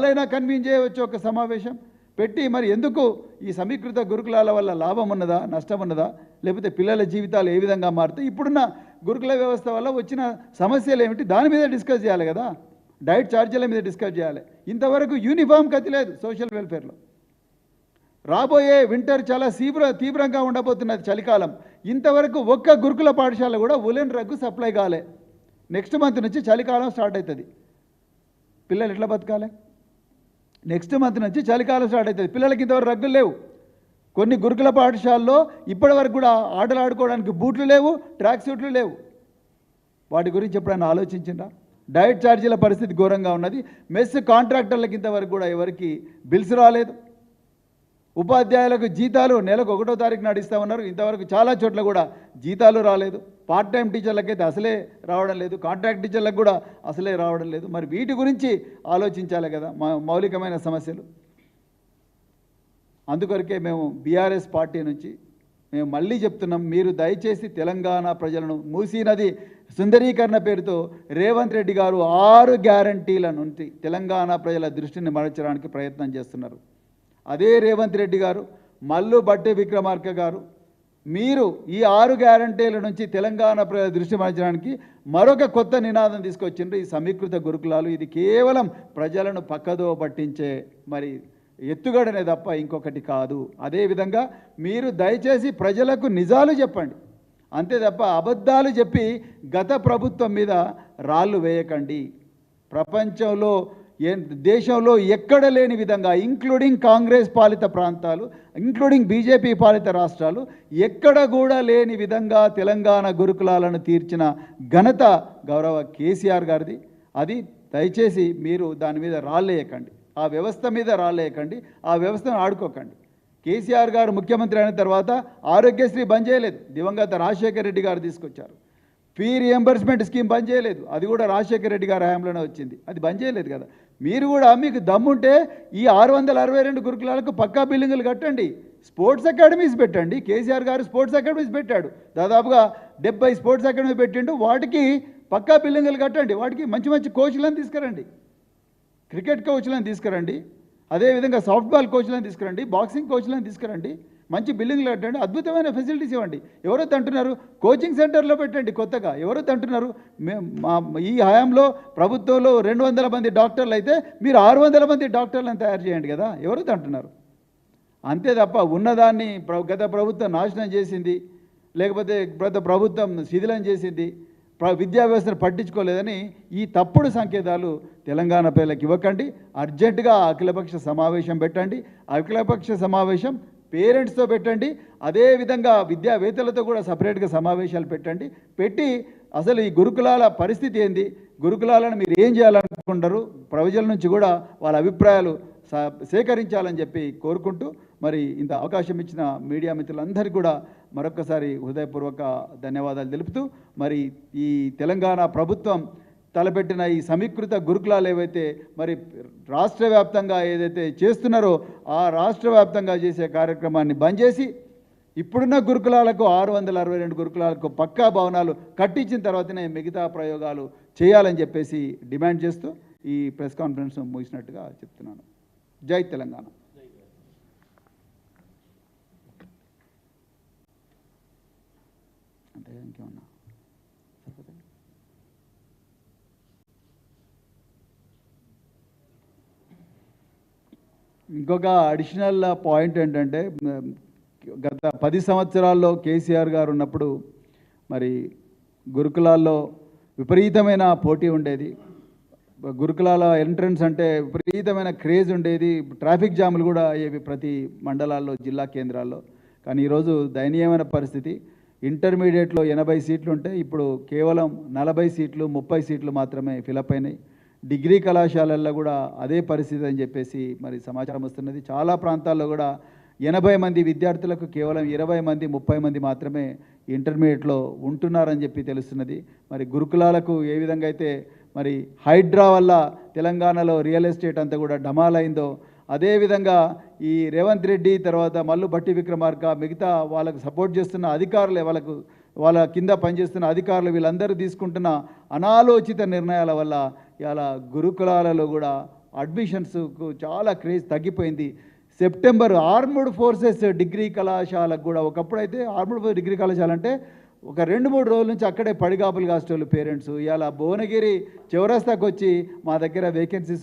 వాళ్ళైనా కన్వీన్ చేయవచ్చు ఒక సమావేశం. పెట్టి మరి ఎందుకు ఈ సమీకృత గురుకులాల వల్ల లాభం ఉన్నదా నష్టం ఉన్నదా లేకపోతే పిల్లల జీవితాలు ఏ విధంగా మారుతాయి? ఇప్పుడున్న గురుకుల వ్యవస్థ వల్ల వచ్చిన సమస్యలు ఏమిటి? దాని మీద డిస్కస్ చేయాలి కదా. డైట్ ఛార్జీల మీద డిస్కస్ చేయాలి. ఇంతవరకు యూనిఫామ్ గతి లేదు సోషల్ వెల్ఫేర్లో. రాబోయే వింటర్ చాలా తీవ్ర తీవ్రంగా ఉండబోతున్నది చలికాలం. ఇంతవరకు ఒక్క గురుకుల పాఠశాల కూడా ఉలెన్ రగ్గు సప్లై కాలే. నెక్స్ట్ మంత్ నుంచి చలికాలం స్టార్ట్ అవుతుంది. పిల్లలు ఎట్లా బతకాలి? నెక్స్ట్ మంత్ నుంచి చలికాలం స్టార్ట్ అవుతుంది. పిల్లలకి ఇంతవరకు రగ్గులు లేవు. కొన్ని గురుకుల పాఠశాలలో ఇప్పటి వరకు కూడా ఆటలు ఆడుకోవడానికి బూట్లు లేవు ట్రాక్ సూట్లు లేవు. వాటి గురించి ఎప్పుడైనా ఆలోచించిందా డైట్ ఛార్జీల పరిస్థితి ఘోరంగా ఉన్నది. మెస్ కాంట్రాక్టర్లకి ఇంతవరకు కూడా ఎవరికి బిల్స్ రాలేదు. ఉపాధ్యాయులకు జీతాలు నెలకు ఒకటో తారీఖు నాడు ఇస్తా ఉన్నారు ఇంతవరకు చాలా చోట్ల కూడా జీతాలు రాలేదు. పార్ట్ టైం టీచర్లకైతే అసలే రావడం లేదు. కాంట్రాక్ట్ టీచర్లకు కూడా అసలే రావడం లేదు. మరి వీటి గురించి ఆలోచించాలి కదా మా మౌలికమైన సమస్యలు. అందుకొరకే మేము బీఆర్ఎస్ పార్టీ నుంచి మేము మళ్ళీ చెప్తున్నాం. మీరు దయచేసి తెలంగాణ ప్రజలను మూసీ నది సుందరీకరణ పేరుతో రేవంత్ రెడ్డి గారు ఆరు గ్యారంటీల నుండి తెలంగాణ ప్రజల దృష్టిని మరల్చడానికి ప్రయత్నం చేస్తున్నారు. అదే రేవంత్ రెడ్డి గారు మల్లు బట్టి విక్రమార్క గారు మీరు ఈ ఆరు గ్యారంటీల నుంచి తెలంగాణ దృష్టి మరల్చడానికి మరొక కొత్త నినాదం తీసుకొచ్చిండ్రు. ఈ సమీకృత గురుకులాలు ఇది కేవలం ప్రజలను పక్కదో పట్టించే మరి ఎత్తుగడనే తప్ప ఇంకొకటి కాదు. అదేవిధంగా మీరు దయచేసి ప్రజలకు నిజాలు చెప్పండి. అంతే తప్ప అబద్ధాలు చెప్పి గత ప్రభుత్వం మీద రాళ్ళు వేయకండి. ప్రపంచంలో దేశంలో ఎక్కడ లేని విధంగా ఇంక్లూడింగ్ కాంగ్రెస్ పాలిత ప్రాంతాలు ఇంక్లూడింగ్ బీజేపీ పాలిత రాష్ట్రాలు ఎక్కడ కూడా లేని విధంగా తెలంగాణ గురుకులాలను తీర్చిన ఘనత గౌరవ కేసీఆర్ గారిది. అది దయచేసి మీరు దాని మీద రాళ్ళేయకండి. ఆ వ్యవస్థ మీద రాళ్ళేయకండి. ఆ వ్యవస్థను ఆడుకోకండి. కేసీఆర్ గారు ముఖ్యమంత్రి అయిన తర్వాత ఆరోగ్యశ్రీ బంద్ చేయలేదు. దివంగత రాజశేఖర రెడ్డి గారు తీసుకొచ్చారు. ఫీ రియంబర్స్మెంట్ స్కీమ్ బంద్ చేయలేదు. అది కూడా రాజశేఖర రెడ్డి గారి హయాంలోనే వచ్చింది. అది బంద్ చేయలేదు కదా. మీరు కూడా మీకు దమ్ముంటే ఈ ఆరు వందల అరవై రెండు గురుకులాలకు పక్కా బిల్డింగులు కట్టండి. స్పోర్ట్స్ అకాడమీస్ పెట్టండి. కేసీఆర్ గారు స్పోర్ట్స్ అకాడమీస్ పెట్టాడు. దాదాపుగా డెబ్బై స్పోర్ట్స్ అకాడమీ పెట్టిండు. వాటికి పక్కా బిల్డింగులు కట్టండి. వాటికి మంచి మంచి కోచ్లను తీసుకురండి. క్రికెట్ కోచ్లను తీసుకురండి. అదేవిధంగా సాఫ్ట్బాల్ కోచ్లను తీసుకురండి. బాక్సింగ్ కోచ్లను తీసుకురండి. మంచి బిల్డింగ్లు పెట్టండి అద్భుతమైన ఫెసిలిటీస్ ఇవ్వండి. ఎవరో అంటున్నారు కోచింగ్ సెంటర్లో పెట్టండి కొత్తగా. ఎవరో అంటున్నారు మా ఈ హయాంలో ప్రభుత్వంలో రెండు వందల మంది డాక్టర్లు అయితే మీరు ఆరు వందల మంది డాక్టర్లను తయారు చేయండి కదా. ఎవరో అంటున్నారు అంతే తప్ప ఉన్నదాన్ని ప్ర- గత ప్రభుత్వం నాశనం చేసింది లేకపోతే గత ప్రభుత్వం శిథిలం చేసింది ప్ర- విద్యా వ్యవస్థను పట్టించుకోలేదని ఈ తప్పుడు సంకేతాలు తెలంగాణ ప్రజలకు ఇవ్వకండి. అర్జెంటుగా అఖిలపక్ష సమావేశం పెట్టండి. అఖిలపక్ష సమావేశం పేరెంట్స్తో పెట్టండి. అదేవిధంగా విద్యావేత్తలతో కూడా సపరేట్గా సమావేశాలు పెట్టండి. పెట్టి అసలు ఈ గురుకులాల పరిస్థితి ఏంది? గురుకులాలను మీరు ఏం చేయాలనుకుంటారు? ప్రజల నుంచి కూడా వాళ్ళ అభిప్రాయాలు సేకరించాలని చెప్పి కోరుకుంటూ మరి ఇంత అవకాశం ఇచ్చిన మీడియా మిత్రులందరికీ కూడా మరొకసారి హృదయపూర్వక ధన్యవాదాలు తెలుపుతూ మరి ఈ తెలంగాణ ప్రభుత్వం తలపెట్టిన ఈ సమీకృత గురుకులాలు ఏవైతే మరి రాష్ట్ర వ్యాప్తంగా ఏదైతే చేస్తున్నారో ఆ రాష్ట్ర వ్యాప్తంగా చేసే కార్యక్రమాన్ని బంద్ చేసి ఇప్పుడున్న గురుకులాలకు ఆరు వందల అరవై రెండు గురుకులాలకు పక్కా భవనాలు కట్టించిన తర్వాతనే మిగతా ప్రయోగాలు చేయాలని చెప్పేసి డిమాండ్ చేస్తూ ఈ ప్రెస్ కాన్ఫరెన్స్ ముగిసినట్టుగా చెప్తున్నాను. జై తెలంగాణ. ఇంకొక అడిషనల్ పాయింట్ ఏంటంటే గత పది సంవత్సరాల్లో కేసీఆర్ గారు ఉన్నప్పుడు మరి గురుకులాల్లో విపరీతమైన పోటీ ఉండేది. గురుకులాల ఎంట్రన్స్ అంటే విపరీతమైన క్రేజ్ ఉండేది. ట్రాఫిక్ జాములు కూడా అయ్యేవి ప్రతి మండలాల్లో జిల్లా కేంద్రాల్లో. కానీ ఈరోజు దయనీయమైన పరిస్థితి. ఇంటర్మీడియట్లో ఎనభై సీట్లు ఉంటే ఇప్పుడు కేవలం నలభై సీట్లు ముప్పై సీట్లు మాత్రమే ఫిలప్ అయినాయి. డిగ్రీ కళాశాలల్లో కూడా అదే పరిస్థితి అని చెప్పేసి మరి సమాచారం వస్తున్నది. చాలా ప్రాంతాల్లో కూడా ఎనభై మంది విద్యార్థులకు కేవలం ఇరవై మంది ముప్పై మంది మాత్రమే ఇంటర్మీడియట్లో ఉంటున్నారని చెప్పి తెలుస్తున్నది. మరి గురుకులాలకు ఏ విధంగా అయితే మరి హైడ్రా వల్ల తెలంగాణలో రియల్ ఎస్టేట్ అంతా కూడా డమాలైందో అదేవిధంగా ఈ రేవంత్ రెడ్డి తర్వాత మల్లు బట్టి విక్రమార్క మిగతా వాళ్ళకు సపోర్ట్ చేస్తున్న అధికారులు వాళ్ళకు వాళ్ళ కింద పనిచేస్తున్న అధికారులు వీళ్ళందరూ తీసుకుంటున్న అనాలోచిత నిర్ణయాల వల్ల ఇలా గురుకులాలలో కూడా అడ్మిషన్స్కు చాలా క్రేజ్ తగ్గిపోయింది. సెప్టెంబర్ ఆర్ముడ్ ఫోర్సెస్ డిగ్రీ కళాశాలకు కూడా ఒకప్పుడు అయితే ఆర్ముడ్ ఫోర్స్ డిగ్రీ కళాశాల అంటే ఒక రెండు మూడు రోజుల నుంచి అక్కడే పడిగాపులు కాసేటోళ్ళు పేరెంట్స్. ఇవాళ భువనగిరి చౌరస్తాకు వచ్చి మా దగ్గర వేకెన్సీస్